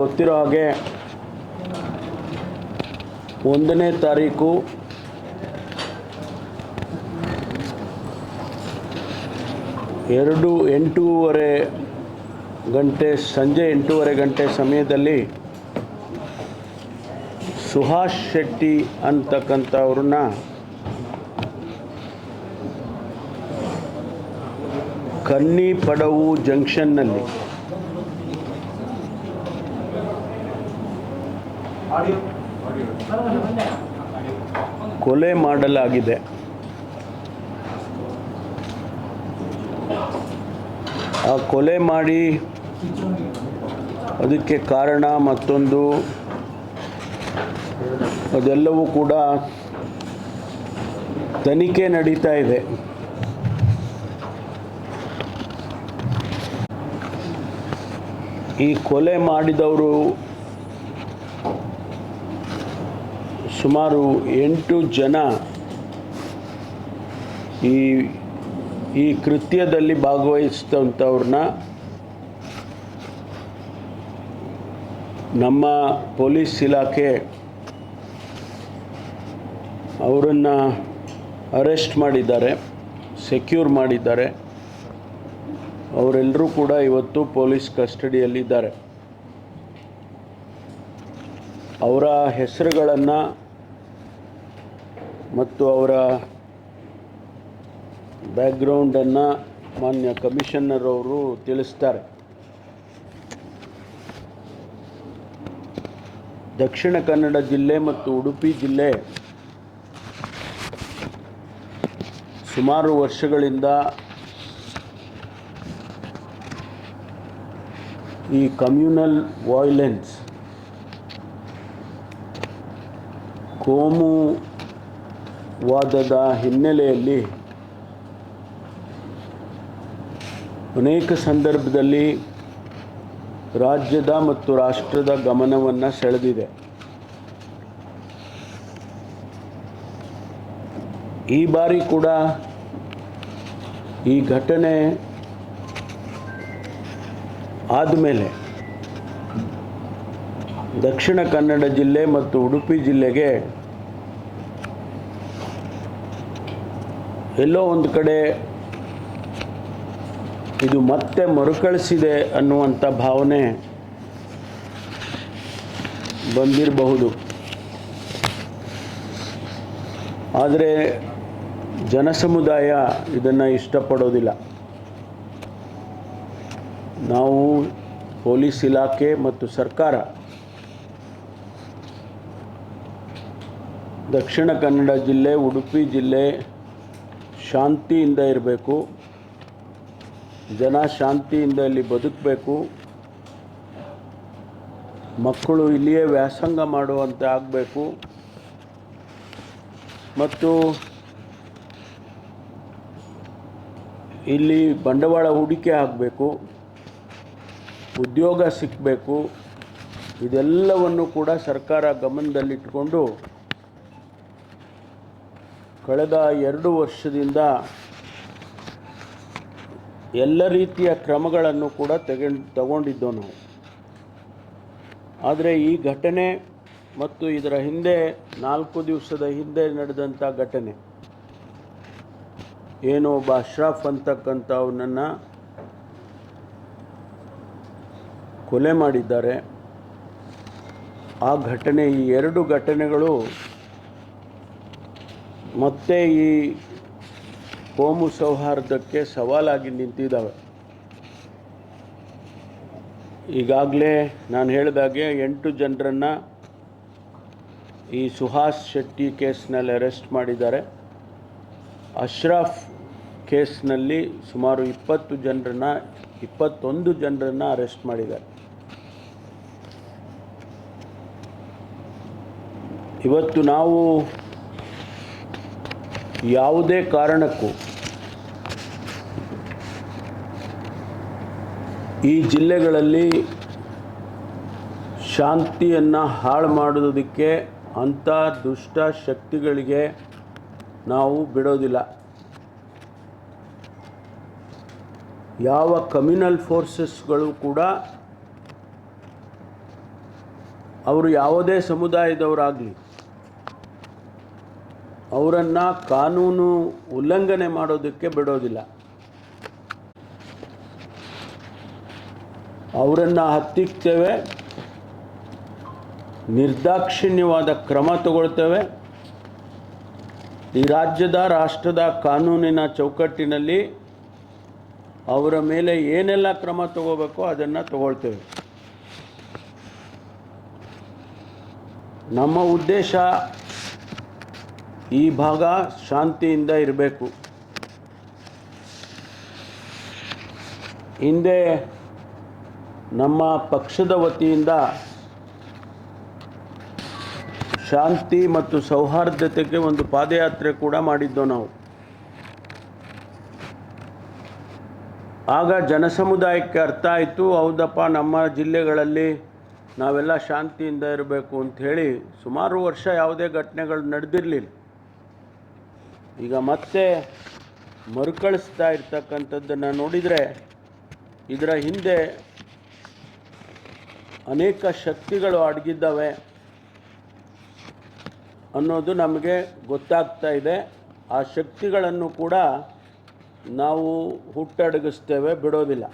ಗೊತ್ತಿರೋ ಹಾಗೆ ಒಂದನೇ ತಾರೀಕು ಎರಡು ಎಂಟೂವರೆ ಗಂಟೆ, ಸಂಜೆ ಎಂಟೂವರೆ ಗಂಟೆ ಸಮಯದಲ್ಲಿ ಸುಹಾಸ್ ಶೆಟ್ಟಿ ಅಂತಕ್ಕಂಥವ್ರನ್ನ ಕನ್ನಿ ಪಡವು ಜಂಕ್ಷನ್ನಲ್ಲಿ. ಕೊಲೆ ಮಾಡಲಾಗಿದೆ. ಆ ಕೊಲೆ ಮಾಡಿ ಅದಕ್ಕೆ ಕಾರಣ ಮತ್ತೊಂದು. ಅದೆಲ್ಲವೂ ಕೂಡ ತನಿಖೆ ನಡೀತಾ ಇದೆ. ಈ ಕೊಲೆ ಮಾಡಿದವರು ಸುಮಾರು ಎಂಟು ಜನ ಈ ಈ ಕೃತ್ಯದಲ್ಲಿ ಭಾಗವಹಿಸಿದಂಥವ್ರನ್ನ ನಮ್ಮ ಪೊಲೀಸ್ ಇಲಾಖೆ ಅವರನ್ನು ಅರೆಸ್ಟ್ ಮಾಡಿದ್ದಾರೆ, ಸೆಕ್ಯೂರ್ ಮಾಡಿದ್ದಾರೆ. ಅವರೆಲ್ಲರೂ ಕೂಡ ಇವತ್ತು ಪೊಲೀಸ್ ಕಸ್ಟಡಿಯಲ್ಲಿದ್ದಾರೆ. ಅವರ ಹೆಸರುಗಳನ್ನು ಮತ್ತು ಅವರ ಬ್ಯಾಕ್ಗ್ರೌಂಡನ್ನು ಮಾನ್ಯ ಕಮಿಷನರ್ ಅವರು ತಿಳಿಸ್ತಾರೆ. ದಕ್ಷಿಣ ಕನ್ನಡ ಜಿಲ್ಲೆ ಮತ್ತು ಉಡುಪಿ ಜಿಲ್ಲೆ ಸುಮಾರು ವರ್ಷಗಳಿಂದ ಈ ಕಮ್ಯುನಲ್ ವಾಯ್ಲೆನ್ಸ್ ಕೋಮುವಾದದ ಹಿನ್ನೆಲೆಯಲ್ಲಿ ಅನೇಕ ಸಂದರ್ಭದಲ್ಲಿ ರಾಜ್ಯದ ಮತ್ತು ರಾಷ್ಟ್ರದ ಗಮನವನ್ನು ಸೆಳೆದಿದೆ. ಈ ಬಾರಿ ಕೂಡ ಈ ಘಟನೆ ಆದಮೇಲೆ ದಕ್ಷಿಣ ಕನ್ನಡ ಜಿಲ್ಲೆ ಮತ್ತು ಉಡುಪಿ ಜಿಲ್ಲೆಗೆ ಎಲ್ಲೋ ಒಂದು ಕಡೆ ಇದು ಮತ್ತೆ ಮರುಕಳಿಸಿದೆ ಅನ್ನುವಂಥ ಭಾವನೆ ಬಂದಿರಬಹುದು. ಆದರೆ ಜನಸಮುದಾಯ ಇದನ್ನು ಇಷ್ಟಪಡೋದಿಲ್ಲ. ನಾವು ಪೊಲೀಸ್ ಇಲಾಖೆ ಮತ್ತು ಸರ್ಕಾರ ದಕ್ಷಿಣ ಕನ್ನಡ ಜಿಲ್ಲೆ, ಉಡುಪಿ ಜಿಲ್ಲೆ ಶಾಂತಿಯಿಂದ ಇರಬೇಕು. ಜನ ಶಾಂತಿಯಿಂದ ಇಲ್ಲಿ ಬದುಕಬೇಕು. ಮಕ್ಕಳು ಇಲ್ಲಿಯೇ ವ್ಯಾಸಂಗ ಮಾಡುವಂತೆ ಆಗಬೇಕು. ಮತ್ತು ಇಲ್ಲಿ ಬಂಡವಾಳ ಹೂಡಿಕೆ ಆಗಬೇಕು. ಉದ್ಯೋಗ ಸಿಕ್ಕಬೇಕು ಇದೆಲ್ಲವನ್ನು ಕೂಡ ಸರ್ಕಾರ ಗಮನದಲ್ಲಿಟ್ಟುಕೊಂಡು ಕಳೆದ ಎರಡು ವರ್ಷದಿಂದ ಎಲ್ಲ ರೀತಿಯ ಕ್ರಮಗಳನ್ನು ಕೂಡ ತೆಗೆಂಡು ತಗೊಂಡಿದ್ದೋ ನಾವು. ಆದರೆ ಈ ಘಟನೆ ಮತ್ತು ಇದರ ಹಿಂದೆ, ನಾಲ್ಕು ದಿವಸದ ಹಿಂದೆ ನಡೆದಂಥ ಘಟನೆ. ಏನು ಒಬ್ಬ ಅಶ್ರಫ್ ಅಂತಕ್ಕಂಥವನನ್ನು ಕೊಲೆ ಮಾಡಿದ್ದಾರೆ. ಆ ಘಟನೆ, ಈ ಎರಡು ಘಟನೆಗಳು ಮತ್ತೆ ಈ ಕೋಮು ಸೌಹಾರ್ದಕ್ಕೆ ಸವಾಲಾಗಿ ನಿಂತಿದ್ದಾವೆ. ಈಗಾಗಲೇ ನಾನು ಹೇಳಿದಾಗೆ ಎಂಟು ಜನರನ್ನು ಈ ಸುಹಾಸ್ ಶೆಟ್ಟಿ ಕೇಸ್ನಲ್ಲಿ ಅರೆಸ್ಟ್ ಮಾಡಿದ್ದಾರೆ. ಅಶ್ರಫ್ ಕೇಸ್ನಲ್ಲಿ ಸುಮಾರು ಇಪ್ಪತ್ತು ಜನರನ್ನು, ಇಪ್ಪತ್ತೊಂದು ಜನರನ್ನು ಅರೆಸ್ಟ್ ಮಾಡಿದ್ದಾರೆ. ಇವತ್ತು ನಾವು ಯಾವುದೇ ಕಾರಣಕ್ಕೂ ಈ ಜಿಲ್ಲೆಗಳಲ್ಲಿ ಶಾಂತಿಯನ್ನು ಹಾಳು ಮಾಡೋದಕ್ಕೆ ಅಂಥ ದುಷ್ಟ ಶಕ್ತಿಗಳಿಗೆ ನಾವು ಬಿಡೋದಿಲ್ಲ. ಯಾವ ಕಮ್ಯುನಲ್ ಫೋರ್ಸಸ್ಗಳು ಕೂಡ ಅವರು ಯಾವುದೇ ಸಮುದಾಯದವರಾಗಲಿ ಅವರನ್ನು ಕಾನೂನು ಉಲ್ಲಂಘನೆ ಮಾಡೋದಕ್ಕೆ ಬಿಡೋದಿಲ್ಲ. ಅವರನ್ನು ಹತ್ತಿಕ್ತೇವೆ. ನಿರ್ದಾಕ್ಷಿಣ್ಯವಾದ ಕ್ರಮ ತಗೊಳ್ತೇವೆ. ಈ ರಾಜ್ಯದ, ರಾಷ್ಟ್ರದ ಕಾನೂನಿನ ಚೌಕಟ್ಟಿನಲ್ಲಿ ಅವರ ಮೇಲೆ ಏನೆಲ್ಲ ಕ್ರಮ ತಗೋಬೇಕೋ ಅದನ್ನು ತಗೊಳ್ತೇವೆ. ನಮ್ಮ ಉದ್ದೇಶ ಈ ಭಾಗ ಶಾಂತಿಯಿಂದ ಇರಬೇಕು. ಹಿಂದೆ ನಮ್ಮ ಪಕ್ಷದ ವತಿಯಿಂದ ಶಾಂತಿ ಮತ್ತು ಸೌಹಾರ್ದತೆಗೆ ಒಂದು ಪಾದಯಾತ್ರೆ ಕೂಡ ಮಾಡಿದ್ದೋ ನಾವು. ಆಗ ಜನಸಮುದಾಯಕ್ಕೆ ಅರ್ಥ ಆಯಿತು, ಹೌದಪ್ಪ, ನಮ್ಮ ಜಿಲ್ಲೆಗಳಲ್ಲಿ ನಾವೆಲ್ಲ ಶಾಂತಿಯಿಂದ ಇರಬೇಕು ಅಂಥೇಳಿ ಸುಮಾರು ವರ್ಷ ಯಾವುದೇ ಘಟನೆಗಳು ನಡೆದಿರಲಿಲ್ಲ. ಈಗ ಮತ್ತೆ ಮರುಕಳಿಸ್ತಾ ಇರ್ತಕ್ಕಂಥದ್ದನ್ನು ನೋಡಿದರೆ ಇದರ ಹಿಂದೆ ಅನೇಕ ಶಕ್ತಿಗಳು ಅಡಗಿದ್ದಾವೆ ಅನ್ನೋದು ನಮಗೆ ಗೊತ್ತಾಗ್ತಾ ಇದೆ. ಆ ಶಕ್ತಿಗಳನ್ನು ಕೂಡ ನಾವು ಹುಟ್ಟಡಗಿಸ್ತೇವೆ, ಬಿಡೋದಿಲ್ಲ.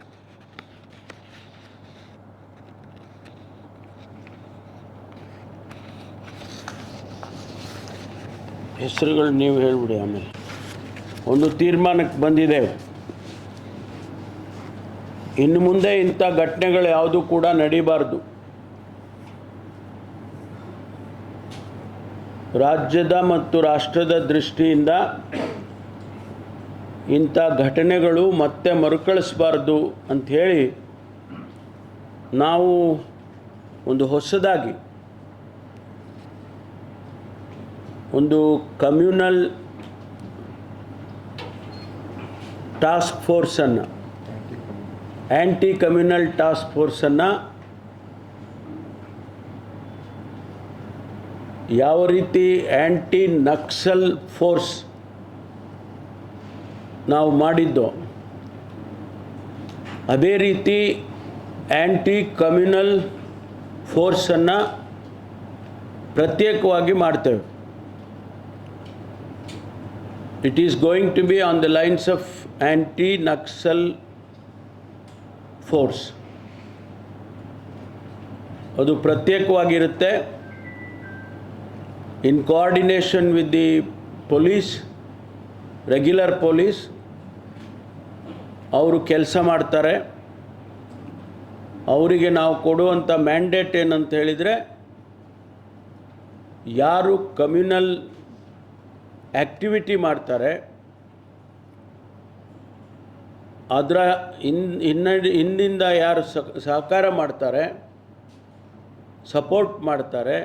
ಹೆಸರುಗಳು ನೀವು ಹೇಳ್ಬಿಡಿ ಆಮೇಲೆ. ಒಂದು ತೀರ್ಮಾನಕ್ಕೆ ಬಂದಿದ್ದೇವೆ. ಇನ್ನು ಮುಂದೆ ಇಂಥ ಘಟನೆಗಳು ಯಾವುದೂ ಕೂಡ ನಡೀಬಾರ್ದು. ರಾಜ್ಯದ ಮತ್ತು ರಾಷ್ಟ್ರದ ದೃಷ್ಟಿಯಿಂದ ಇಂಥ ಘಟನೆಗಳು ಮತ್ತೆ ಮರುಕಳಿಸಬಾರ್ದು ಅಂಥೇಳಿ ನಾವು ಒಂದು ಹೊಸದಾಗಿ ಒಂದು ಕಮ್ಯುನಲ್ ಟಾಸ್ಕ್ ಫೋರ್ಸನ್ನು ಆ್ಯಂಟಿ ಕಮ್ಯುನಲ್ ಟಾಸ್ಕ್ ಫೋರ್ಸನ್ನು ಯಾವ ರೀತಿ ಆ್ಯಂಟಿ ನಕ್ಸಲ್ ಫೋರ್ಸ್ ನಾವು ಮಾಡಿದ್ದೋ, ಅದೇ ರೀತಿ ಆ್ಯಂಟಿ ಕಮ್ಯುನಲ್ ಫೋರ್ಸನ್ನು ಪ್ರತ್ಯೇಕವಾಗಿ ಮಾಡ್ತೇವೆ. It is going to be on the lines of anti Naxal force ಅದು ಪ್ರತ್ಯೇಕವಾಗಿರುತ್ತೆ. In coordination with the police regular police ಅವರು ಕೆಲಸ ಮಾಡ್ತಾರೆ. ಅವರಿಗೆ ನಾವು ಕೊಡುವಂಥ ಮ್ಯಾಂಡೇಟ್ ಏನಂತ ಹೇಳಿದರೆ, ಯಾರು ಕಮ್ಯುನಲ್ ಆ್ಯಕ್ಟಿವಿಟಿ ಮಾಡ್ತಾರೆ. ಅದರ ಇನ್, ಇನ್ನ ಹಿಂದಿಂದ ಯಾರು ಸಹಕಾರ ಮಾಡ್ತಾರೆ, ಸಪೋರ್ಟ್ ಮಾಡ್ತಾರೆ,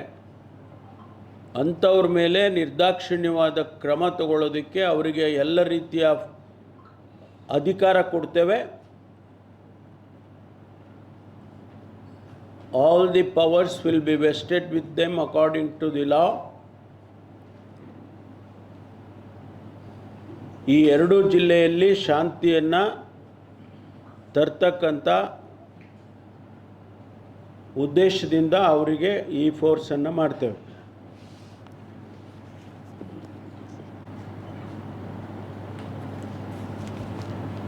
ಅಂಥವ್ರ ಮೇಲೆ ನಿರ್ದಾಕ್ಷಿಣ್ಯವಾದ ಕ್ರಮ ತಗೊಳ್ಳೋದಕ್ಕೆ ಅವರಿಗೆ ಎಲ್ಲ ರೀತಿಯ ಅಧಿಕಾರ ಕೊಡ್ತೇವೆ. All the powers will be vested with them according to the law ಈ ಎರಡೂ ಜಿಲ್ಲೆಯಲ್ಲಿ ಶಾಂತಿಯನ್ನು ತರ್ತಕ್ಕಂಥ ಉದ್ದೇಶದಿಂದ ಅವರಿಗೆ ಈ ಫೋರ್ಸನ್ನು ಮಾಡ್ತೇವೆ.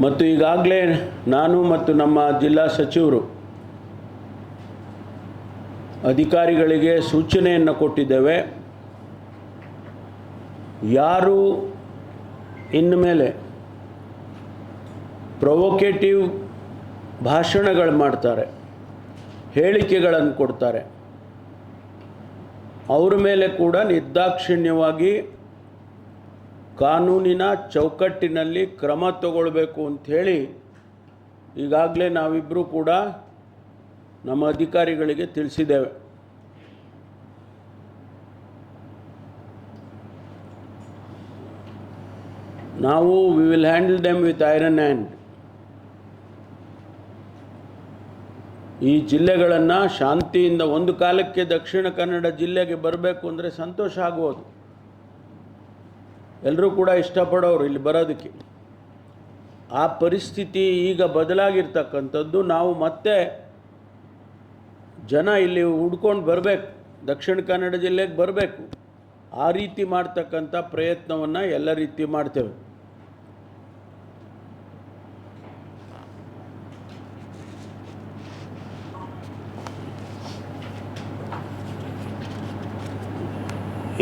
ಮತ್ತು ಈಗಾಗಲೇ ನಾನು ಮತ್ತು ನಮ್ಮ ಜಿಲ್ಲಾ ಸಚಿವರು ಅಧಿಕಾರಿಗಳಿಗೆ ಸೂಚನೆಯನ್ನು ಕೊಟ್ಟಿದ್ದೇವೆ. ಯಾರು ಇನ್ನು ಮೇಲೆ ಪ್ರೊವೊಕೇಟಿವ್ ಭಾಷಣಗಳು ಮಾಡ್ತಾರೆ ಹೇಳಿಕೆಗಳನ್ನು ಕೊಡ್ತಾರೆ. ಅವ್ರ ಮೇಲೆ ಕೂಡ ನಿರ್ದಾಕ್ಷಿಣ್ಯವಾಗಿ ಕಾನೂನಿನ ಚೌಕಟ್ಟಿನಲ್ಲಿ ಕ್ರಮ ತಗೊಳ್ಬೇಕು ಅಂಥೇಳಿ ಈಗಾಗಲೇ ನಾವಿಬ್ಬರೂ ಕೂಡ ನಮ್ಮ ಅಧಿಕಾರಿಗಳಿಗೆ ತಿಳಿಸಿದ್ದೇವೆ. ನಾವು we will handle them with iron hand ಈ ಜಿಲ್ಲೆಗಳನ್ನು ಶಾಂತಿಯಿಂದ ಒಂದು ಕಾಲಕ್ಕೆ ದಕ್ಷಿಣ ಕನ್ನಡ ಜಿಲ್ಲೆಗೆ ಬರಬೇಕು ಅಂದರೆ ಸಂತೋಷ ಆಗ್ಬೋದು ಎಲ್ಲರೂ ಕೂಡ ಇಷ್ಟಪಡೋರು ಇಲ್ಲಿ ಬರೋದಕ್ಕೆ. ಆ ಪರಿಸ್ಥಿತಿ ಈಗ ಬದಲಾಗಿರ್ತಕ್ಕಂಥದ್ದು. ನಾವು ಮತ್ತೆ ಜನ ಇಲ್ಲಿ ಹುಡ್ಕೊಂಡು ಬರಬೇಕು. ದಕ್ಷಿಣ ಕನ್ನಡ ಜಿಲ್ಲೆಗೆ ಬರಬೇಕು. ಆ ರೀತಿ ಮಾಡ್ತಕ್ಕಂಥ ಪ್ರಯತ್ನವನ್ನು ಎಲ್ಲ ರೀತಿ ಮಾಡ್ತೇವೆ.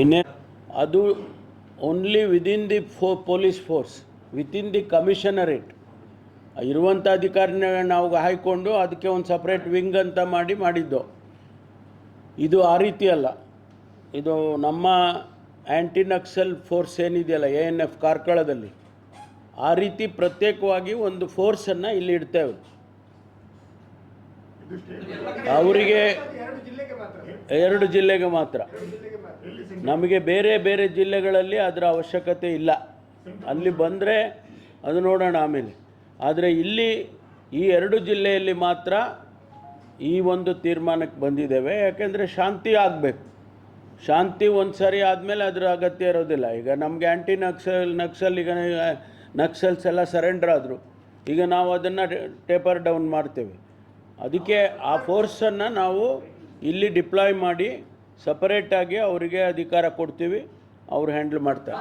ಇನ್ನೇ ಅದು only within the for police force within the commissionerate ಇರುವಂಥ ಅಧಿಕಾರಿನ ನಾವು ಹಾಯ್ಕೊಂಡು ಅದಕ್ಕೆ ಒಂದು ಸಪ್ರೇಟ್ ವಿಂಗ್ ಅಂತ ಮಾಡಿ ಮಾಡಿದ್ದು. ಇದು ಆ ರೀತಿ ಅಲ್ಲ. ಇದು ನಮ್ಮ ಆ್ಯಂಟಿ ನಕ್ಸಲ್ ಫೋರ್ಸ್ ಏನಿದೆಯಲ್ಲ ಎ ಎನ್ ಎಫ್ ಕಾರ್ಕಳದಲ್ಲಿ, ಆ ರೀತಿ ಪ್ರತ್ಯೇಕವಾಗಿ ಒಂದು ಫೋರ್ಸನ್ನು ಇಲ್ಲಿ ಇಡ್ತೇವೆ. ಅವರಿಗೆ ಎರಡು ಜಿಲ್ಲೆಗೆ ಮಾತ್ರ. ನಮಗೆ ಬೇರೆ ಬೇರೆ ಜಿಲ್ಲೆಗಳಲ್ಲಿ ಅದರ ಅವಶ್ಯಕತೆ ಇಲ್ಲ. ಅಲ್ಲಿ ಬಂದರೆ ಅದು ನೋಡೋಣ ಆಮೇಲೆ. ಆದರೆ ಇಲ್ಲಿ ಈ ಎರಡು ಜಿಲ್ಲೆಯಲ್ಲಿ ಮಾತ್ರ ಈ ಒಂದು ತೀರ್ಮಾನಕ್ಕೆ ಬಂದಿದ್ದೇವೆ. ಯಾಕೆಂದರೆ ಶಾಂತಿ ಆಗಬೇಕು. ಶಾಂತಿ ಒಂದು ಸರಿ ಆದಮೇಲೆ ಅದರ ಅಗತ್ಯ ಇರೋದಿಲ್ಲ. ಈಗ ನಮಗೆ ಆ್ಯಂಟಿ ನಕ್ಸಲ್ ನಕ್ಸಲ್ ಈಗ, ನಕ್ಸಲ್ಸ್ ಎಲ್ಲ ಸರೆಂಡರ್ ಆದರು. ಈಗ ನಾವು ಅದನ್ನು ಟೇಪರ್ ಡೌನ್ ಮಾಡ್ತೇವೆ. ಅದಕ್ಕೆ ಆ ಫೋರ್ಸನ್ನು ನಾವು ಇಲ್ಲಿ ಡಿಪ್ಲಾಯ್ ಮಾಡಿ ಸಪರೇಟಾಗಿ ಅವರಿಗೆ ಅಧಿಕಾರ ಕೊಡ್ತೀವಿ, ಅವ್ರು ಹ್ಯಾಂಡಲ್ ಮಾಡ್ತಾರೆ.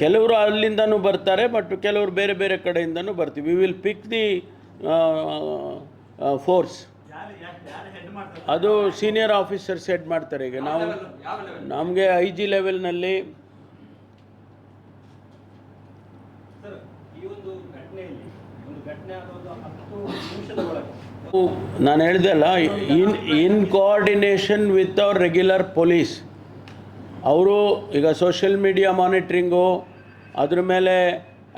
ಕೆಲವರು ಅಲ್ಲಿಂದನೂ ಬರ್ತಾರೆ, ಬಟ್ ಕೆಲವರು ಬೇರೆ ಬೇರೆ ಕಡೆಯಿಂದನೂ ಬರ್ತೀವಿ. We will pick the force ಅದು ಸೀನಿಯರ್ ಆಫೀಸರ್ಸ್ ಹೆಡ್ ಮಾಡ್ತಾರೆ ಈಗ. ನಾವು ನಮಗೆ ಐ ಜಿ ಲೆವೆಲ್ನಲ್ಲಿ ಸರ್ ಈ ಒಂದು ಘಟನೆಯಲ್ಲಿ ಒಂದು ಘಟನೆ ಆಗೋದು ಹತ್ತು ನಿಮಿಷದ ಒಳಗೆ ನಾನು ಹೇಳಿದೆ ಅಲ್ಲ, in in coordination with our regular police ಅವರು ಈಗ ಸೋಷಿಯಲ್ ಮೀಡಿಯಾ ಮಾನಿಟ್ರಿಂಗು ಅದ್ರ ಮೇಲೆ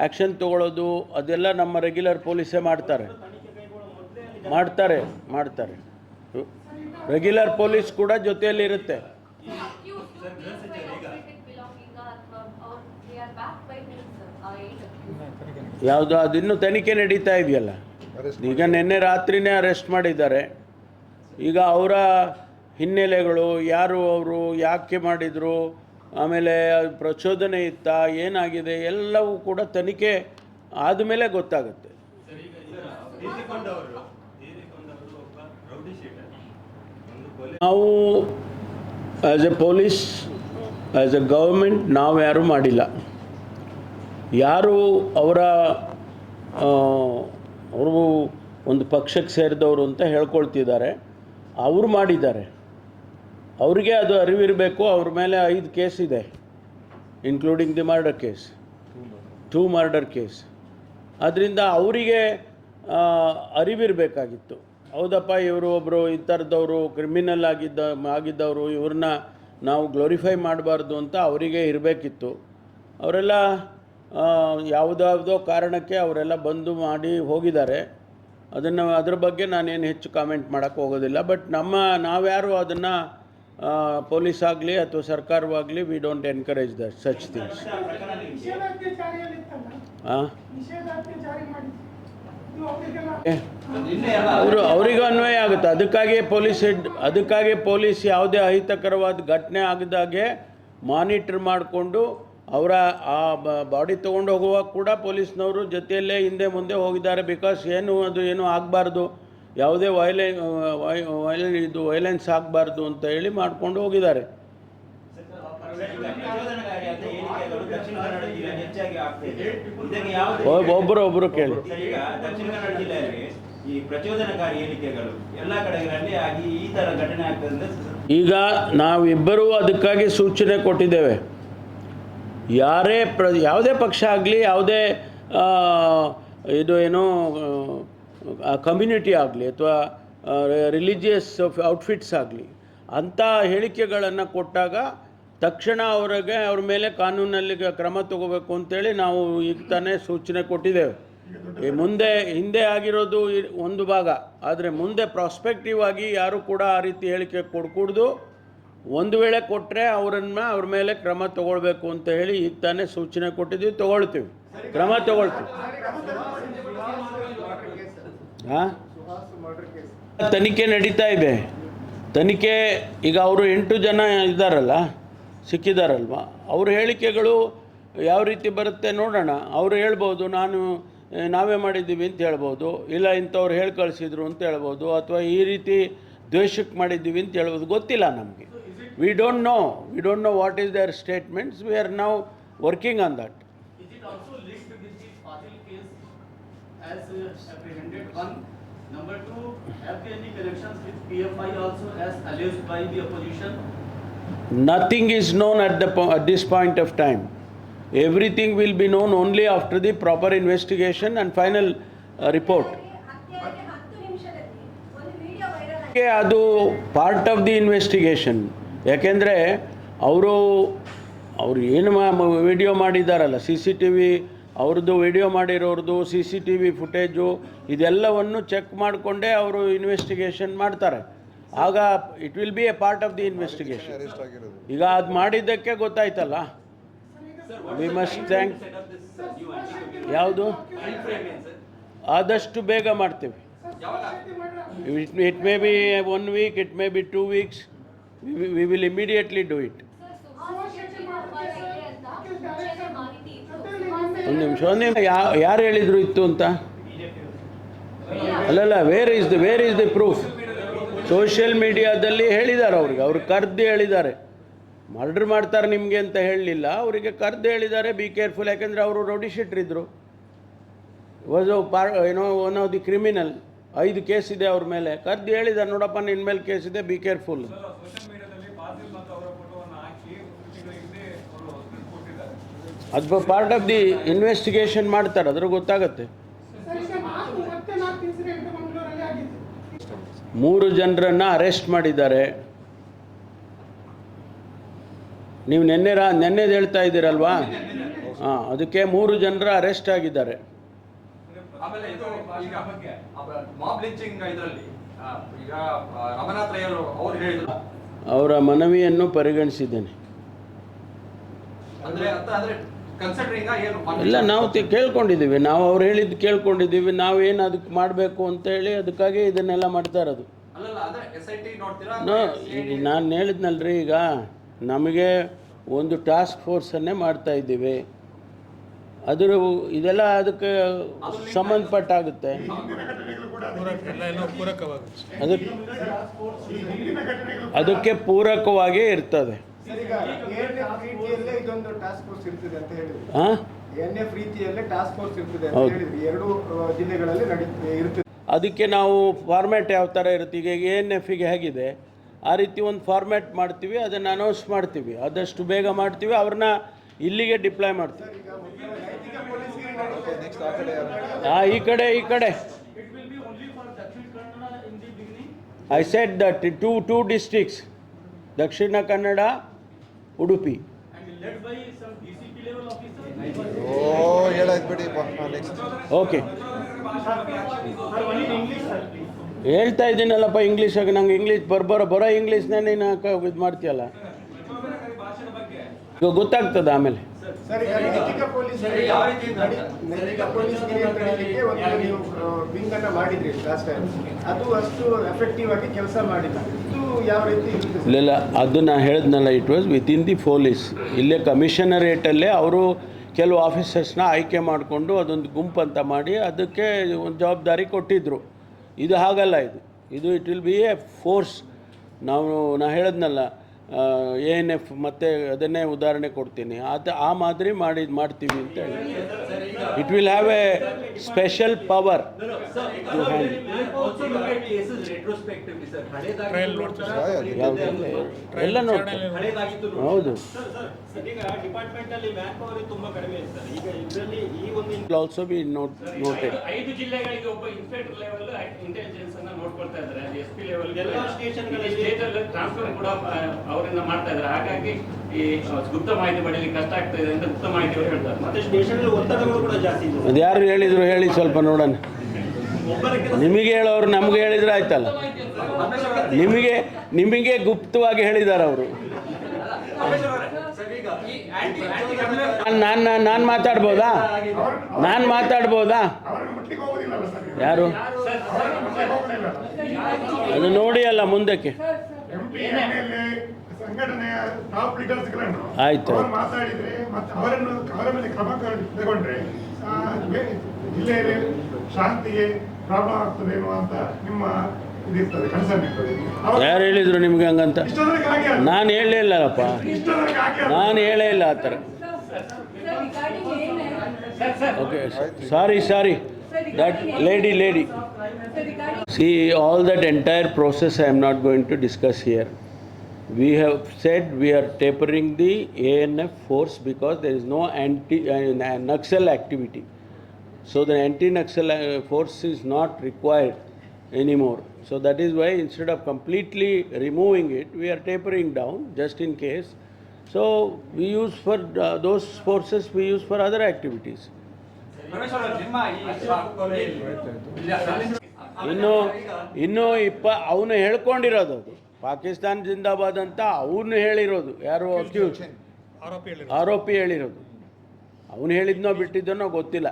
ಆ್ಯಕ್ಷನ್ ತಗೊಳ್ಳೋದು ಅದೆಲ್ಲ ನಮ್ಮ ರೆಗ್ಯುಲರ್ ಪೊಲೀಸೇ ಮಾಡ್ತಾರೆ. ಮಾಡ್ತಾರೆ ಮಾಡ್ತಾರೆ. ರೆಗ್ಯುಲರ್ ಪೊಲೀಸ್ ಕೂಡ ಜೊತೆಯಲ್ಲಿ ಇರುತ್ತೆ. ಯಾವುದು ಅದಿನ್ನೂ ತನಿಖೆ ನಡೀತಾ ಇದೆಯಲ್ಲ? ಈಗ ನಿನ್ನೆ ರಾತ್ರಿನೇ ಅರೆಸ್ಟ್ ಮಾಡಿದ್ದಾರೆ. ಈಗ ಅವರ ಹಿನ್ನೆಲೆಗಳು ಯಾರು ಅವರು ಯಾಕೆ ಮಾಡಿದರು ಆಮೇಲೆ ಪ್ರಚೋದನೆ ಇತ್ತಾ ಏನಾಗಿದೆ ಎಲ್ಲವೂ ಕೂಡ ತನಿಖೆ ಆದಮೇಲೆ ಗೊತ್ತಾಗುತ್ತೆ. ತೀರಿಕೊಂಡವರು ತೀರಿಕೊಂಡವರು ಒಬ್ಬ ರೌಡಿ ಶೀಟರ್ ನಾವು as a police as a government ನಾವು ಯಾರೂ ಮಾಡಿಲ್ಲ. ಯಾರು ಅವರ ಅವರು ಒಂದು ಪಕ್ಷಕ್ಕೆ ಸೇರಿದವರು ಅಂತ ಹೇಳ್ಕೊಳ್ತಿದ್ದಾರೆ. ಅವರು ಮಾಡಿದ್ದಾರೆ. ಅವರಿಗೆ ಅದು ಅರಿವಿರಬೇಕು, ಅವ್ರ ಮೇಲೆ ಐದು ಕೇಸ್ ಇದೆ including the murder case two murder case ಅದರಿಂದ ಅವರಿಗೆ ಅರಿವಿರಬೇಕಾಗಿತ್ತು. ಹೌದಪ್ಪ, ಇವರು ಒಬ್ಬರು ಈ ಥರದವರು ಕ್ರಿಮಿನಲ್ ಆಗಿದ್ದ, ಆಗಿದ್ದವರು, ಇವ್ರನ್ನ ನಾವು ಗ್ಲೋರಿಫೈ ಮಾಡಬಾರ್ದು ಅಂತ ಅವರಿಗೆ ಇರಬೇಕಿತ್ತು. ಅವರೆಲ್ಲ ಯಾವುದಾವುದೋ ಕಾರಣಕ್ಕೆ ಅವರೆಲ್ಲ ಬಂದು ಮಾಡಿ ಹೋಗಿದ್ದಾರೆ. ಅದನ್ನು, ಅದ್ರ ಬಗ್ಗೆ ನಾನೇನು ಹೆಚ್ಚು ಕಾಮೆಂಟ್ ಮಾಡೋಕ್ಕೆ ಹೋಗೋದಿಲ್ಲ. ಬಟ್ ನಮ್ಮ, ನಾವ್ಯಾರು ಅದನ್ನು ಪೊಲೀಸ್ ಆಗಲಿ ಅಥವಾ ಸರ್ಕಾರವಾಗಲಿ we don't encourage that such things ಅವರು, ಅವರಿಗೂ ಅನ್ವಯ ಆಗುತ್ತೆ. ಅದಕ್ಕಾಗಿ ಪೊಲೀಸ್ ಹೆಡ್ ಅದಕ್ಕಾಗಿ ಪೊಲೀಸ್ ಯಾವುದೇ ಅಹಿತಕರವಾದ ಘಟನೆ ಆಗದಾಗೆ ಮಾನಿಟ್ರ್ ಮಾಡಿಕೊಂಡು ಅವರ ಆ ಬಾಡಿ ತೊಗೊಂಡು ಹೋಗುವಾಗ ಕೂಡ ಪೊಲೀಸ್ನವರು ಜೊತೆಯಲ್ಲೇ ಹಿಂದೆ ಮುಂದೆ ಹೋಗಿದ್ದಾರೆ. ಬಿಕಾಸ್ ಏನು ಅದು ಏನು ಆಗಬಾರ್ದು. ಯಾವುದೇ ವೈಲೆ ವೈಲೆ ಇದು ವೈಲೆನ್ಸ್ ಆಗಬಾರ್ದು ಅಂತ ಹೇಳಿ ಮಾಡಿಕೊಂಡು ಹೋಗಿದ್ದಾರೆ. ಒಬ್ಬರು ಒಬ್ಬರು ಕೇಳಿ. ಈಗ ನಾವಿಬ್ಬರೂ ಅದಕ್ಕಾಗಿ ಸೂಚನೆ ಕೊಟ್ಟಿದ್ದೇವೆ. ಯಾರೇ ಪ್ರ, ಯಾವುದೇ ಪಕ್ಷ ಆಗಲಿ, ಯಾವುದೇ ಇದು ಏನೋ ಕಮ್ಯುನಿಟಿ ಆಗಲಿ ಅಥವಾ ರಿಲಿಜಿಯಸ್ ಔಟ್ಫಿಟ್ಸ್ ಆಗಲಿ, ಅಂಥ ಹೇಳಿಕೆಗಳನ್ನು ಕೊಟ್ಟಾಗ ತಕ್ಷಣ ಅವರಿಗೆ ಅವ್ರ ಮೇಲೆ ಕಾನೂನಲ್ಲಿ ಕ್ರಮ ತಗೋಬೇಕು ಅಂತೇಳಿ ನಾವು ಈಗ ತಾನೇ ಸೂಚನೆ ಕೊಟ್ಟಿದ್ದೇವೆ. ಈ ಮುಂದೆ, ಹಿಂದೆ ಆಗಿರೋದು ಒಂದು ಭಾಗ. ಆದರೆ ಮುಂದೆ ಪ್ರಾಸ್ಪೆಕ್ಟಿವ್ ಆಗಿ ಯಾರು ಕೂಡ ಆ ರೀತಿ ಹೇಳಿಕೆ ಕೊಡ್ಕೂಡ್ದು ಒಂದು ವೇಳೆ ಕೊಟ್ಟರೆ ಅವರನ್ನು ಅವ್ರ ಮೇಲೆ ಕ್ರಮ ತಗೊಳ್ಬೇಕು ಅಂತ ಹೇಳಿ ಈಗ ತಾನೇ ಸೂಚನೆ ಕೊಟ್ಟಿದ್ದೀವಿ, ತಗೊಳ್ತೀವಿ. ಕ್ರಮ ತಗೊಳ್ತೀವಿ. ಹಾಂ? ತನಿಖೆ ನಡೀತಾ ಇದೆ. ತನಿಖೆ, ಈಗ ಅವರು ಎಂಟು ಜನ ಇದ್ದಾರಲ್ಲ, ಸಿಕ್ಕಿದಾರಲ್ವ? ಅವ್ರ ಹೇಳಿಕೆಗಳು ಯಾವ ರೀತಿ ಬರುತ್ತೆ ನೋಡೋಣ. ಅವರು ಹೇಳ್ಬೋದು, ನಾನು ನಾವೇ ಮಾಡಿದ್ದೀವಿ ಅಂತ ಹೇಳ್ಬೋದು, ಇಲ್ಲ ಇಂಥವ್ರು ಹೇಳಿ ಕಳಿಸಿದ್ರು ಅಂತ ಹೇಳ್ಬೋದು, ಅಥವಾ ಈ ರೀತಿ ದ್ವೇಷಕ್ಕೆ ಮಾಡಿದ್ದೀವಿ ಅಂತ ಹೇಳ್ಬೋದು, ಗೊತ್ತಿಲ್ಲ ನಮಗೆ. We don't know we don't know what is their statements we are ನಾವು working on that Is it also linked with the Fadil case as uh, apprehended? One. Number two, have there any connections with PFI also as alleged by the opposition? Nothing is known at, the, po- at this point of time. Everything will be known only after the proper investigation and final uh, report. ಹತ್ಯೆಯಾಗಿ ಹತ್ತು ನಿಮಿಷದಲ್ಲಿ ಒಂದು video viral ಗೆ ಅದು part of the investigation ಯಾಕೆಂದರೆ ಅವರು ಅವರು ಏನು video ಮಾಡಿದ್ದಾರಲ್ಲ ಸಿ ಸಿ ಟಿ ವಿ ಅವ್ರದ್ದು video ಮಾಡಿರೋರ್ದು C C T V footage ಇದೆಲ್ಲವನ್ನು ಚೆಕ್ ಮಾಡಿಕೊಂಡೇ ಅವರು ಇನ್ವೆಸ್ಟಿಗೇಷನ್ ಮಾಡ್ತಾರೆ. ಆಗ it will be a part of the investigation ಈಗ ಅದು ಮಾಡಿದ್ದಕ್ಕೆ ಗೊತ್ತಾಯ್ತಲ್ಲ? ವಿ ಮಸ್ಟ್ ಥ್ಯಾಂಕ್ ಯಾವುದು? ಆದಷ್ಟು ಬೇಗ ಮಾಡ್ತೀವಿ. It it may be one week it may be two weeks. We, will- immediately do ಇತ್ತು ಒಂದು ನಿಮಿಷ ಒಂದು ನಿಮಿಷ. ಯಾ ಯಾರು ಹೇಳಿದ್ರು ಇತ್ತು ಅಂತ? ಅಲ್ಲಲ್ಲ where is the where is the proof social ಮೀಡಿಯಾದಲ್ಲಿ ಹೇಳಿದ್ದಾರೆ ಅವ್ರಿಗೆ ಅವ್ರು ಕರ್ದು ಹೇಳಿದ್ದಾರೆ ಮರ್ಡರ್ ಮಾಡ್ತಾರೆ ನಿಮಗೆ ಅಂತ ಹೇಳಲಿಲ್ಲ ಅವರಿಗೆ ಕರ್ದು ಹೇಳಿದ್ದಾರೆ ಬಿ ಕೇರ್ಫುಲ್ ಯಾಕೆಂದರೆ ಅವರು ರೌಡಿ ಶೀಟ್ರಿದ್ರು ವಾಸ್ ಪಾರ್ ಏನೋ ಒನ್ ಆಫ್ ದಿ ಕ್ರಿಮಿನಲ್ ಐದು ಕೇಸ್ ಇದೆ ಅವ್ರ ಮೇಲೆ. ಕರ್ದು ಹೇಳಿದ್ದಾರೆ ನೋಡಪ್ಪ ನಿನ್ನ ಮೇಲೆ ಕೇಸ್ ಇದೆ ಬಿ ಕೇರ್ಫುಲ್ ಸೋಷಿಯಲ್ ಮೀಡಿಯಾದಲ್ಲಿ ಫಾಸಿಲ್ ಮತ್ತು ಅವರ ಫೋಟೋವನ್ನು ಹಾಕಿ ಕೃತಿಗಳ ಹಿಂದೆ ಅವರು ಸ್ಕ್ರಿಪ್ಟ್ ಕೊಟ್ಟಿದ್ದಾರೆ ಅದು ಪಾರ್ಟ್ ಆಫ್ ದಿ ಇನ್ವೆಸ್ಟಿಗೇಷನ್ ಮಾಡ್ತಾರೆ ಅದ್ರ ಗೊತ್ತಾಗತ್ತೆ. ಮೂರು ಜನರನ್ನು ಅರೆಸ್ಟ್ ಮಾಡಿದ್ದಾರೆ. ನೀವು ನಿನ್ನೆ ರಾ ನೆನ್ನೆದು ಹೇಳ್ತಾ ಇದ್ದೀರಲ್ವಾ? ಹಾಂ ಅದಕ್ಕೆ ಮೂರು ಜನರ ಅರೆಸ್ಟ್ ಆಗಿದ್ದಾರೆ. ಅವರ ಮನವಿಯನ್ನು ಪರಿಗಣಿಸಿದ್ದೇನೆ. ಅಂತ ಏನು ಇಲ್ಲ ನಾವು ತಿ- ಕೇಳ್ಕೊಂಡಿದ್ದೀವಿ. ನಾವು ಅವ್ರು ಹೇಳಿದ್ದು ಕೇಳ್ಕೊಂಡಿದ್ದೀವಿ. ನಾವೇನು ಅದಕ್ಕೆ ಮಾಡಬೇಕು ಅಂತೇಳಿ ಅದಕ್ಕಾಗಿ ಇದನ್ನೆಲ್ಲ ಮಾಡ್ತಾ ಇರೋದು. ಅಲ್ಲಲ್ಲ ಅಂದ್ರೆ ಎಸ್ ನೋಡ್ತೀರಾ? ಈಗ ನಾನು ಹೇಳಿದ್ನಲ್ರಿ ಈಗ ನಮಗೆ ಒಂದು ಟಾಸ್ಕ್ ಫೋರ್ಸನ್ನೇ ಮಾಡ್ತಾ ಇದ್ದೀವಿ. ಅದರ ಇದೆಲ್ಲ ಅದಕ್ಕೆ ಸಂಬಂಧಪಟ್ಟಾಗುತ್ತೆ. ಅದಕ್ಕೆ ಅದಕ್ಕೆ ಪೂರಕವಾಗೇ ಇರ್ತದೆ. ಇದೊಂದು ಟಾಸ್ಕ್ ಫೋರ್ಸ್ ಇರ್ತದೆ ಅಂತ ಹೇಳಿದ್ರಿ. ಹಾಂ ಎನ್ ಎಫ್ ರೀತಿಯಲ್ಲೇ ಟಾಸ್ಕ್ ಫೋರ್ಸ್ ಇರ್ತದೆ ಅಂತ ಹೌದು. ಎರಡು ಜಿಲ್ಲೆಗಳಲ್ಲಿ ನಡೀ ಇರ್ತದೆ. ಅದಕ್ಕೆ ನಾವು ಫಾರ್ಮ್ಯಾಟ್ ಯಾವ ಥರ ಇರುತ್ತೆ? ಈಗ ಎ ಎನ್ ಎಫಿಗೆ ಹೇಗಿದೆ? ಆ ರೀತಿ ಒಂದು ಫಾರ್ಮ್ಯಾಟ್ ಮಾಡ್ತೀವಿ ಅದನ್ನು ಅನೌನ್ಸ್ ಮಾಡ್ತೀವಿ. ಆದಷ್ಟು ಬೇಗ ಮಾಡ್ತೀವಿ ಅವ್ರನ್ನ ಇಲ್ಲಿಗೆ ಡಿಪ್ಲಾಯ್ ಮಾಡ್ತೀವಿ. ಹಾಂ ಈ ಕಡೆ ಈ ಕಡೆ? I said that two two districts Dakshina Kannada Udupi? ಓ ಹೇಳಾಯ್ತು ಬಿಡಿ ಓಕೆ ಹೇಳ್ತಾ ಇದ್ದೀನಲ್ಲಪ್ಪ ಇಂಗ್ಲೀಷಾಗಿ ನಂಗೆ ಇಂಗ್ಲೀಷ್ ಬರ್ಬರೋ ಬರೋ ಇಂಗ್ಲೀಷ್ನೇ ನೀನು ಇದು ಮಾಡ್ತೀಯಲ್ಲ? ಇವಾಗ ಗೊತ್ತಾಗ್ತದೆ ಆಮೇಲೆ? ಸರ್ ಈಗ ನೈತಿಕ ಪೊಲೀಸ್ ಯಾವ ರೀತಿ ನಡಿ- ನೈತಿಕ ಪೊಲೀಸ್ ತಡೆಯಲಿಕ್ಕೆ ಒಂದು ನೀವು ವಿಂಗ್ ಅನ್ನ ಮಾಡಿದ್ರಿ ಲಾಸ್ಟ್ ಟೈಮ್ ಅದು ಅಷ್ಟು ಎಫೆಕ್ಟಿವ್ ಆಗಿ ಕೆಲಸ ಮಾಡಿಲ್ಲ. ಇದು ಯಾವ ರೀತಿ ಇಲ್ಲ ಅದು ನಾನು ಹೇಳಿದ್ನಲ್ಲ it was with in the police ಇಲ್ಲೇ ಕಮಿಷನರೇಟಲ್ಲೇ ಅವರು ಕೆಲವು ಆಫೀಸರ್ಸ್ನ ಆಯ್ಕೆ ಮಾಡಿಕೊಂಡು ಅದೊಂದು ಗುಂಪು ಅಂತ ಮಾಡಿ ಅದಕ್ಕೆ ಒಂದು ಜವಾಬ್ದಾರಿ ಕೊಟ್ಟಿದ್ದರು ಇದು ಹಾಗಲ್ಲ ಇದು. ಇದು it will be a force ನಾವು ನಾ ಹೇಳಿದ್ನಲ್ಲ ಎ ಎನ್ ಎಫ್ ಮತ್ತು ಅದನ್ನೇ ಉದಾಹರಣೆ ಕೊಡ್ತೀನಿ. ಅದು ಆ ಮಾದರಿ ಮಾಡಿ ಮಾಡ್ತೀವಿ ಅಂತ ಹೇಳಿ. It will have a special power to hand ಎಲ್ಲ ನೋಡಿ. ಹೌದು. ಈಗ ಡಿಪಾರ್ಟ್ಮೆಂಟ್ ಅಲ್ಲಿ ಮ್ಯಾನ್ ಪವರ್ ತುಂಬಾ ಕಡಿಮೆ ಇದೆ ಸರ್ ಈಗ ಇದರಲ್ಲಿ ಈ ಒಂದು will also be not noted ಐದು ಜಿಲ್ಲೆಗಳಿಗೆ ಅವರಿಂದ ಮಾಡ್ತಾ ಇದ್ದಾರೆ. ಹಾಗಾಗಿ ಈ ಗುಪ್ತ ಮಾಹಿತಿ ಪಡೆಯಲಿಕ್ಕೆ ಕಷ್ಟ ಆಗ್ತಾ ಇದೆ ಅಂತ ಗುಪ್ತ ಮಾಹಿತಿ ಅವರು ಹೇಳ್ತಾರೆ. ಮತ್ತೆ ಸ್ಟೇಷನ್ ಒತ್ತಡಗಳು ಕೂಡ ಜಾಸ್ತಿ ಇದೆ. ಅದು ಯಾರು ಹೇಳಿದ್ರು ಹೇಳಿ ಸ್ವಲ್ಪ ನೋಡೋಣ. ನಿಮಗೆ ಹೇಳೋರು ನಮಗೆ ಹೇಳಿದ್ರೆ ಆಯ್ತಲ್ಲ. ನಿಮಗೆ ನಿಮಗೆ ಗುಪ್ತವಾಗಿ ಹೇಳಿದ್ದಾರೆ ಅವರು. ಸರ್ ಈಗ ಈ ಆಂಟಿ ಆಂಟಿ ಕ್ರಿಮಿನಲ್ ನಾನು ನಾನು ಮಾತಾಡ್ಬೋದಾ? ನಾನು ಮಾತಾಡ್ಬೋದಾ? ಯಾರು? ಅದು ನೋಡಿ ಅಲ್ಲ ಮುಂದಕ್ಕೆ. ಆಯ್ತು. ಅವರು ಮಾತಾಡಿದ್ರೆ ಮತ್ತೆ ಅವರನ್ನು ಅವರ ಮೇಲೆ ಕ್ರಮ ತಗೊಂಡ್ರೆ ಆ, ಬೆ- ಶಾಂತಿಗೆ ಪ್ರಾಬ್ಲಮ್ ಆಗ್ತದೆ ಅಂತ ನಿಮ್ಮ ಇದಿರ್ತದೆ ಕನ್ಸರ್ನ್ ಇರ್ತದೆ. ಯಾರು ಹೇಳಿದ್ರು ನಿಮ್ಗೆ ಹಂಗಂತ? ನಾನು ಹೇಳಲೇ ಇಲ್ಲಪ್ಪ. ನಾನು ಹೇಳೇ ಇಲ್ಲ ಆ ಥರ. Okay sorry sorry that lady lady See, all that entire process I am not going to discuss here. We have said we are tapering the ANF force because there is no anti uh, Naxal activity. So the anti-Naxal uh, force is not required anymore. So that is why instead of completely removing it, we are tapering down just in case. So we use for uh, those forces we use for other activities. ಇನ್ನು ಇನ್ನು ಇಪ್ಪ ಅವನು ಹೇಳ್ಕೊಂಡಿರೋದು. ಅದು ಪಾಕಿಸ್ತಾನ ಜಿಂದಾಬಾದ್ ಅಂತ ಅವನು ಹೇಳಿರೋದು. ಯಾರು accuse ಆರೋಪಿ ಹೇಳಿರೋದು. ಅವನು ಹೇಳಿದ್ನೋ ಬಿಟ್ಟಿದ್ದನೋ ಗೊತ್ತಿಲ್ಲ.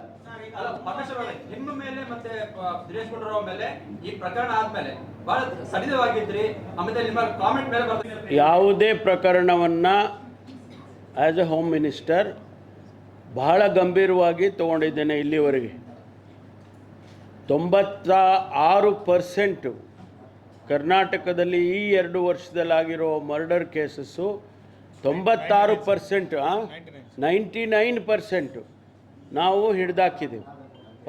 ಅಲ್ಲ, ಪರಮೇಶ್ವರ್ ನಿಮ್ಮ ಮೇಲೆ ಮತ್ತೆ ಆ, ದಿನೇಶ್ ಗುಂಡೂರಾವ್ ಮೇಲೆ ಈ ಪ್ರಕರಣ ಆದ್ಮೇಲೆ ಬಹಳ ಸಡಿಲವಾಗಿದ್ರಿ. ಆಮೇಲೆ ನಿಮ್ಮ ಕಾಮೆಂಟ್ ಮೇಲೆ ಬರ್ತೀನಿ ಯಾವುದೇ ಪ್ರಕರಣವನ್ನ ಆಸ್ ಎ ಹೋಮ್ ಮಿನಿಸ್ಟರ್ ಬಹಳ ಗಂಭೀರವಾಗಿ ತಗೊಂಡಿದ್ದೇನೆ ಇಲ್ಲಿವರೆಗೆ. ತೊಂಬತ್ತ ಆರು ಪರ್ಸೆಂಟು ಕರ್ನಾಟಕದಲ್ಲಿ ಈ ಎರಡು ವರ್ಷದಲ್ಲಾಗಿರೋ ಮರ್ಡರ್ ಕೇಸಸ್ಸು ತೊಂಬತ್ತಾರು ಪರ್ಸೆಂಟ್ ನೈಂಟಿ ನೈನ್ ಪರ್ಸೆಂಟು ನಾವು ಹಿಡ್ದಾಕಿದ್ದೀವಿ.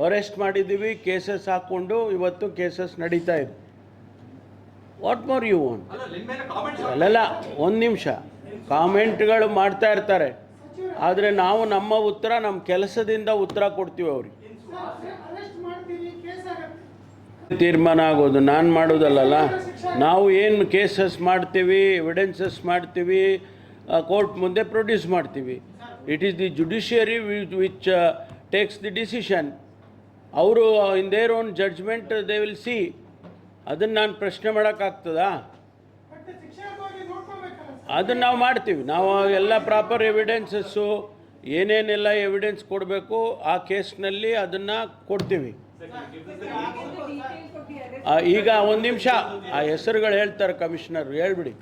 ಅರೆಸ್ಟ್ ಮಾಡಿದ್ದೀವಿ, ಕೇಸಸ್ ಹಾಕ್ಕೊಂಡು ಇವತ್ತು ಕೇಸಸ್ ನಡೀತಾ ಇದೆ. ವಾಟ್ ಮೋರ್ ಯು ಓನ್ ಅಲ್ಲಲ್ಲ, ಒಂದು ನಿಮಿಷ. ಕಾಮೆಂಟ್ಗಳು ಮಾಡ್ತಾ ಇರ್ತಾರೆ. ಆದರೆ ನಾವು ನಮ್ಮ ಉತ್ತರ, ನಮ್ಮ ಕೆಲಸದಿಂದ ಉತ್ತರ ಕೊಡ್ತೀವಿ ಅವ್ರಿಗೆ. ತೀರ್ಮಾನ ಆಗೋದು. ನಾನು ಮಾಡೋದಲ್ಲಲ್ಲ? ನಾವು ಏನು ಕೇಸಸ್ ಮಾಡ್ತೀವಿ ಎವಿಡೆನ್ಸಸ್ ಮಾಡ್ತೀವಿ ಕೋರ್ಟ್ ಮುಂದೆ ಪ್ರೊಡ್ಯೂಸ್ ಮಾಡ್ತೀವಿ. It is the judiciary which takes the decision ಅವರು in their own judgement they will see ಅದನ್ನು ನಾನು ಪ್ರಶ್ನೆ ಮಾಡೋಕ್ಕಾಗ್ತದಾ ಬಟ್ ಶಿಕ್ಷಕವಾಗಿ ನೋಡ್ಕೋಬೇಕಲ್ಲ ಸರ್ ಅದನ್ನು ನಾವು ಮಾಡ್ತೀವಿ. ನಾವು ಎಲ್ಲ ಪ್ರಾಪರ್ ಎವಿಡೆನ್ಸಸ್ಸು ಏನೇನೆಲ್ಲ ಎವಿಡೆನ್ಸ್ ಕೊಡಬೇಕು, ಆ ಕೇಸ್ನಲ್ಲಿ ಅದನ್ನು ಕೊಡ್ತೀವಿ. ಈಗ ಒಂದು ನಿಮಿಷ, ಆ ಹೆಸರುಗಳು ಹೇಳ್ತಾರೆ ಕಮಿಷನರ್ ಹೇಳ್ಬಿಡಿ.